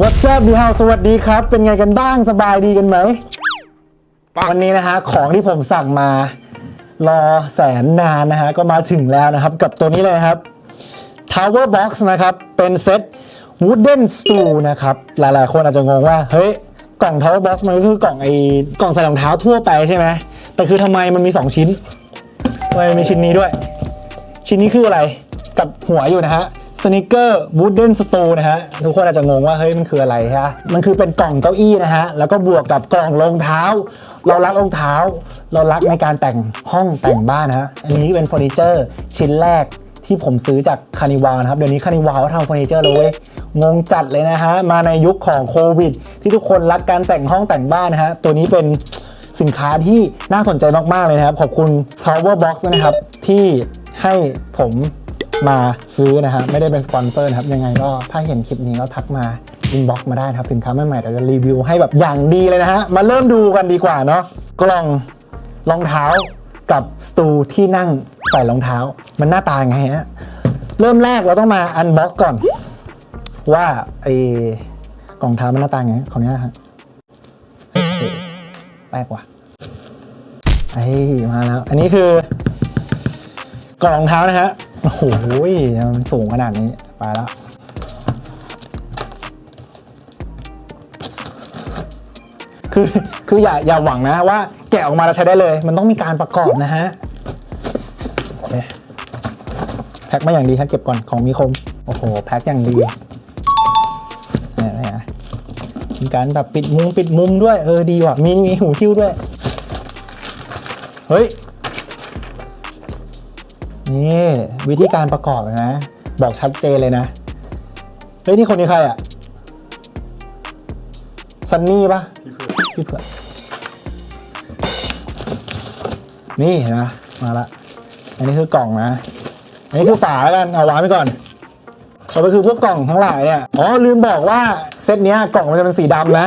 What's up ดีฮาวสวัสดีครับ เป็นไงกันบ้างสบายดีกันไหม วันนี้นะฮะของที่ผมสั่งมา รอแสนนานนะฮะ ก็มาถึงแล้วนะครับ กับตัวนี้เลยนะครับ Tower Box นะครับ เป็นเซ็ต Wooden Stool นะครับ หลายๆ คนอาจจะงงว่า เฮ้ย กล่อง Tower Box มันก็คือกล่องไอ้กล่องใส่รองเท้าทั่วไปใช่ไหม แต่คือทำไมมันมี 2 ชิ้นทำไมมันมีชิ้นนี้ด้วย ชิ้นนี้คืออะไร กับหัวอยู่นะฮะ สนิเกอร์วูดเดนสตูนะฮะ ทุกคนอาจจะงงว่าเฮ้ยมันคืออะไรฮะ มันคือเป็นกล่องเก้าอี้นะฮะ แล้วก็บวกกับกล่องรองเท้า เรารักรองเท้า เรารักในการแต่งห้องแต่งบ้านนะฮะ อันนี้เป็นเฟอร์นิเจอร์ชิ้นแรกที่ผมซื้อจากคานิวานะครับ เดี๋ยวนี้คานิวาเขาทำเฟอร์นิเจอร์เลยเว้ยงงจัดเลยนะฮะ มาในยุคของโควิด ที่ทุกคนรักการแต่งห้องแต่งบ้านนะฮะ ตัวนี้เป็นสินค้าที่น่าสนใจมาก ๆ เลยนะครับ ขอบคุณ Tower Box นะครับ ที่ให้ผม มาซื้อนะฮะไม่ได้เป็นสปอนเซอร์นะครับยังไงก็ถ้าเห็นคลิปนี้ก็ทักมาอินบ็อกมาได้ครับสินค้าใหม่ๆเดี๋ยวจะรีวิวให้แบบอย่างดีเลยนะฮะมาเริ่มดูกันดีกว่าเนาะกล่องรองเท้ากับสตูที่นั่งใส่รองเท้า มันหน้าตาไงฮะเริ่มแรกเราต้องมาอันบ็อกก่อน ว่าไอ้กล่องเท้ามันหน้าตาไงของเนี้ยฮะแปลกว่ะไอ้มาแล้ว อันนี้คือกล่องรองเท้านะฮะ โอ้โหมันสูงขนาดนี้ ไปแล้ว คือคืออย่าอย่าหวังนะว่าแกะออกมาแล้วใช้ได้เลย มันต้องมีการประกอบนะฮะแพ็คมาอย่างดีครับเก็บก่อนของมีคม โอ้โห แพ็คอย่างดีนี่นี่ยมีการแบบปิดมุมปิดมุมด้วย เออดีว่ะ มีมีหูคิ้วด้วย เฮ้ย นี่วิธีการประกอบเลยนะ บอกชัดเจนเลยนะเฮ้ยนี่คนนี้ใครอะซันนี่ปะพี่เผือกนี่เห็นะมาละ อันนี้คือกล่องนะ อันนี้คือฝาแล้วกันเอาวางไว้ก่อนต่อไปคือพวกกล่องทั้งหลายเนี่ยอ๋อลืมบอกว่าเซตเนี้ยกล่องมันจะเป็นสีดำนะ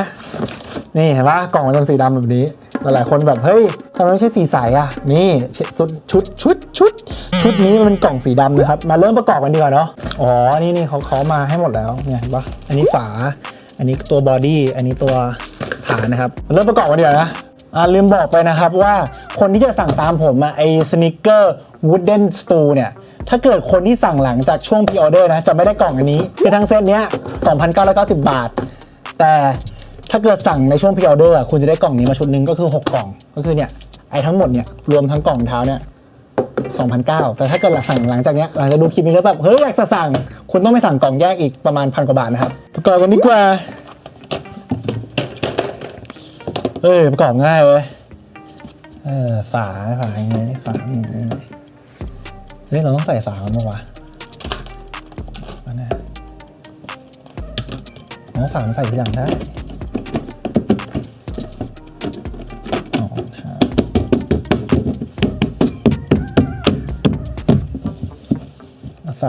นี่เห็นปะกล่องมันจะเป็นสีดำแบบนี้ หลายๆคนแบบเฮ้ยทำไมไม่ใช่สีใสอะ นี่ชุดชุดชุดชุดชุดนี้มันเป็นกล่องสีดำนะครับ มาเริ่มประกอบกันดีกว่าเนาะอ๋อนี่นี่เขาเขามาให้หมดแล้วเนี่ยเห็นปะอันนี้ฝา อันนี้ตัวบอดี้อันนี้ตัวฐานนะครับมาเริ่มประกอบกันดีกว่านะอ่าลืมบอกไปนะครับว่าคนที่จะสั่งตามผมอะไอสนิเกอร์วูดเดนสตูเนี่ยถ้าเกิดคนที่สั่งหลังจากช่วงพ r ออเดอร์นะจะไม่ได้กล่องอันนี้คือทั้งเซตเนี้ย2,990 บาท แต่ ถ้าเกิดสั่งในช่วงพ r ออเดอร์คุณจะได้กล่องนี้มาชุดหนึ่งก็คือ6กล่อง ก็คือเนี่ยไอทั้งหมดเนี่ยรวมทั้งกล่องเท้าเนี่ย2,900แต่ถ้าเกิดหลังสั่งหลังจากเนี้ยหลังจากดูคลิปนี้แล้วแบบเฮ้ยอยากจะสั่ง คุณต้องไปสั่งกล่องแยกอีกประมาณพันกว่าบาทนะครับประกอบกันดีกว่าเอ้ยประกอบง่ายเว้ยเออฝาฝาอย่างงี้ฝาอย่างงี้เฮ้ยเราต้องใส่ฝากันปะวะอันนี้อ๋อฝามใส่ทีหลังได้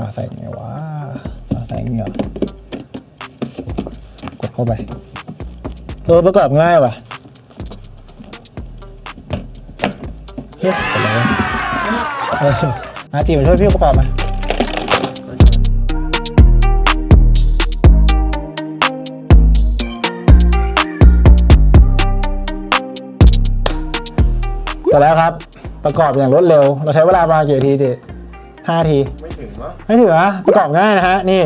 าใส่ไงวะฝาใส่ยังไงเหรอกดเข้าไปเออประกอบง่ายว่ะเฮ้ยอะไรวะเอออาจีมาช่วยพี่ประกอบมาเสร็จแล้วครับ ประกอบอย่างรวดเร็ว เราใช้เวลาประมาณกี่นาทีจีห้าที ไม่ถือนะประกอบง่ายนะฮะนี่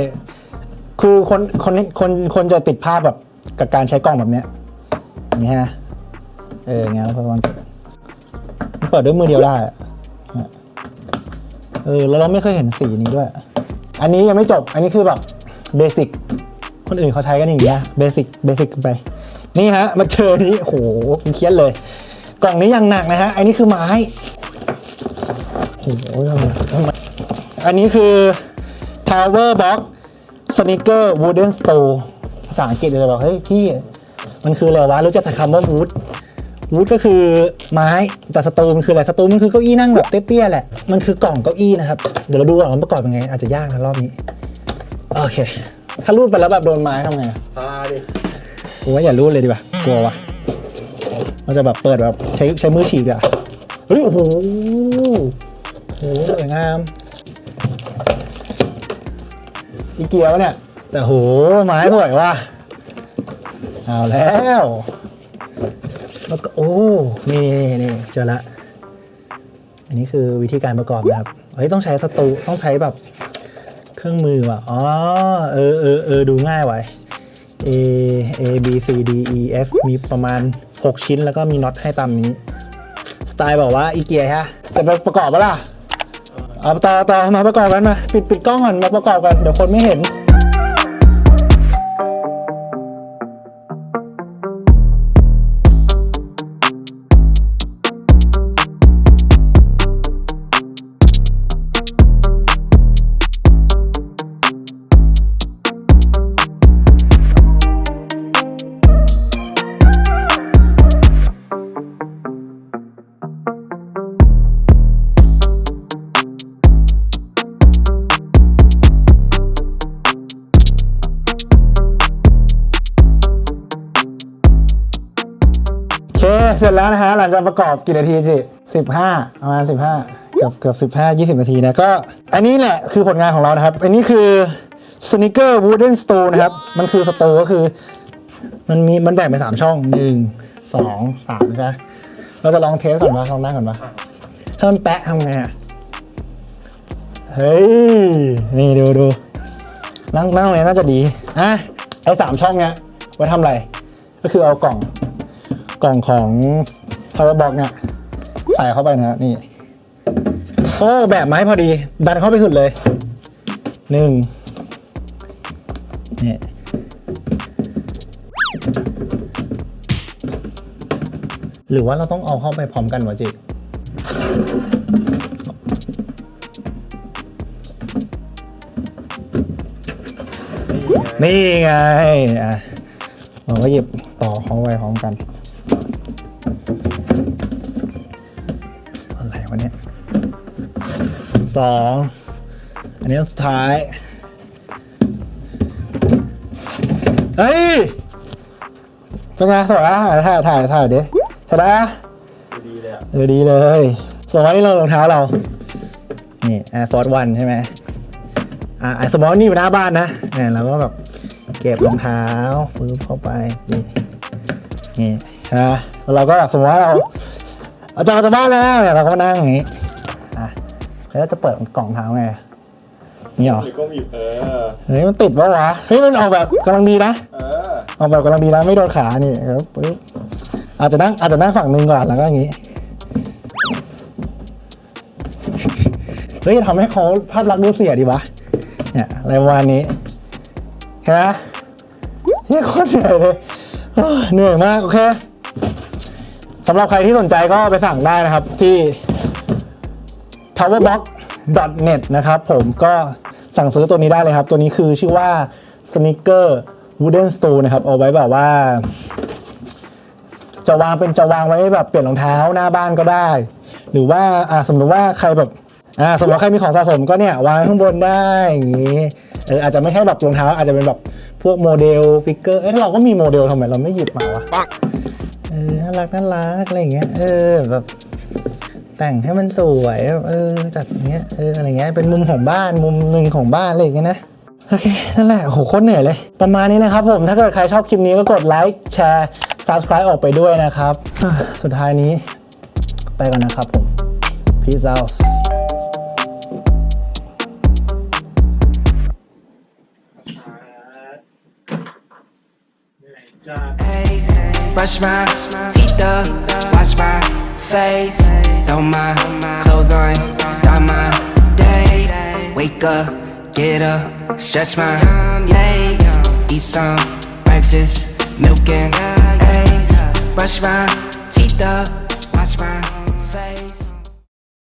คือคนคนคนคนจะติดภาพแบบกับการใช้กล้องแบบเนี้ยนี้ฮะเอองเงี้ยแล้วพอมันมันเปิดด้วยมือเดียวได้เออแล้วเราไม่เคยเห็นสีนี้ด้วย อันนี้ยังไม่จบอันนี้คือแบบเบสิกคนอื่นเขาใช้กันอย่างเงี้ยเบสิกเบสิกไป นี่ฮะ มาเจอนี้โอ้โหเคียดเลย กล่องนี้ยังหนักนะฮะอันนี้คือไม้โอ้โหทำไม อันนี้คือ Tower Box Sneaker Wooden Store ภาษาอังกฤษเลยบอกเฮ้ยพี่มันคืออะไรวะรู้จักแต่คำว่า wood wood ก็คือไม้แต่สตูมันคืออะไรสตูมันคือเก้าอี้นั่งแบบเตี้ยๆแหละมันคือกล่องเก้าอี้นะครับเดี๋ยวเราดูก่อนว่าประกอบยังไง อาจจะยากนะรอบนี้ โอเค ถ้ารูดไปแล้วแบบโดนไม้ทำไงอะพาดิผมว่าอย่ารูดเลยดีกว่ากลัววะเราจะแบบเปิดแบบใช้ใช้มือฉีกดีกว่าเฮ้ยโอ้โหโอ้โหสวยงาม อีเกียวะเนี่ย แต่โหไม้สวยว่ะเอาแล้วแล้วก็โอ้นี่นี่เจอละ อันนี้คือวิธีการประกอบนะครับเฮ้ยต้องใช้สตูต้องใช้แบบเครื่องมือว่ะอ๋อเออเออเออดูง่ายไว้ A A B C D E F มีประมาณ 6 ชิ้นแล้วก็มีน็อตให้ตามนี้ สไตล์บอกว่าอีเกียฮะจะไปประกอบปะล่ะ เอาต่อต่อมาประกอบกันมา ปิดปิดกล้องก่อนมาประกอบกันเดี๋ยวคนไม่เห็น เสร็จแล้วนะฮะหลังจากประกอบกี่นาทีจิสิบห้าประมาณสิบห้าเกือบเกือบสิบห้ายี่สิบนาทีนะก็ อันนี้แหละคือผลงานของเรานะครับ อันนี้คือ sneaker wooden store นะครับ มันคือสโตร์ก็คือ มันมีมันแบ่งเป็นสามช่องหนึ่งสองสามใช่เราจะลองเทสก่อนว่าลองนั่งก่อนว่าถ้ามันแปะทำไงอะเฮ้ยนี่ดูดูนั่งนั่งตรงนี้น่าจะดีอะไอ้สามช่องเนี้ยไว้ทำอะไร ก็คือเอากล่อง กล่องของ power box เนี่ยใส่เข้าไปนะนี่โอ้แบบไม้พอดี ดันเข้าไปสุดเลยหนึ่งนี่หรือว่าเราต้องเอาเข้าไปพร้อมกันวะจินี่ไงอะเราก็หยิบต่อเข้าไปพร้อมกัน อะไรวะเนี่ยสองอันนี้สุดท้าย เฮ้ยเป็นไงสวยอะถ่ายถ่ายถ่ายดิใช่ไหมดีเลยอะเออดีเลยส่วนวันนี้เรารองเท้าเรา นี่ Air Force One ใช่ไหมอ่าสมมติว่านี่อยู่หน้าบ้านนะเนี่ยเราก็แบบเก็บรองเท้าฟื้นเข้าไป นี่นี่ ใช่ไหมแล้วเราก็แบบสมมติว่าเราเอาจากจากบ้านแล้วเนี่ยเราก็มานั่งอย่างนี้อะแล้วเราจะเปิดกล่องเท้าไงนี่เหรอหรือก็มีเออเฮ้ยมันติดปะวะเฮ้ยมันออกแบบกำลังดีนะเออออกแบบกำลังดีนะไม่โดนขานี่ครับปึ๊บอาจจะนั่งอาจจะนั่งฝั่งหนึ่งก่อนแล้วก็อย่างนี้เฮ้ยทำให้เขาภาพลักษณ์ดูเสียดีวะเนี่ยอะไรประมาณนี้เห็นไหมเฮ้ยโคตรเหนื่อยเลยเฮ้ยเหนื่อยมากโอเค สำหรับใครที่สนใจก็ไปสั่งได้นะครับที่ powerbox.net นะครับผมก็สั่งซื้อตัวนี้ได้เลยครับ ตัวนี้คือชื่อว่า sneaker wooden stool นะครับ เอาไว้แบบว่า จะวางเป็นจะวางไว้แบบเปลี่ยนรองเท้าหน้าบ้านก็ได้ หรือว่าอ่าสมมติว่าใครแบบอ่าสมมติว่าใครมีของสะสมก็เนี่ยวางข้างบนได้อย่างนี้เอออาจจะไม่ใช่แบบรองเท้าอาจจะเป็นแบบพวกโมเดลฟิกเกอร์เอ้เราก็มีโมเดลทำไมเราไม่หยิบมาวะ ออน่ารักน่ารักอะไรอย่างเงี้ย เออแบบแต่งให้มันสวยแบบเออจัดอย่างเงี้ยเอออะไรเงี้ยเป็นมุมของบ้านมุมหนึ่งของบ้านอะไรอย่างเงี้ยนะโอเค นั่นแหละโหโคตรเหนื่อยเลย ประมาณนี้นะครับผม ถ้าเกิดใครชอบคลิปนี้ก็กดไลค์แชร์ subscribe ออกไปด้วยนะครับ สุดท้ายนี้ ไปก่อนนะครับผม peace out Brush my teeth up, wash my face. Throw my clothes on, start my day. Wake up, get up, stretch my legs. Eat some breakfast, milk and eggs. Brush my teeth up.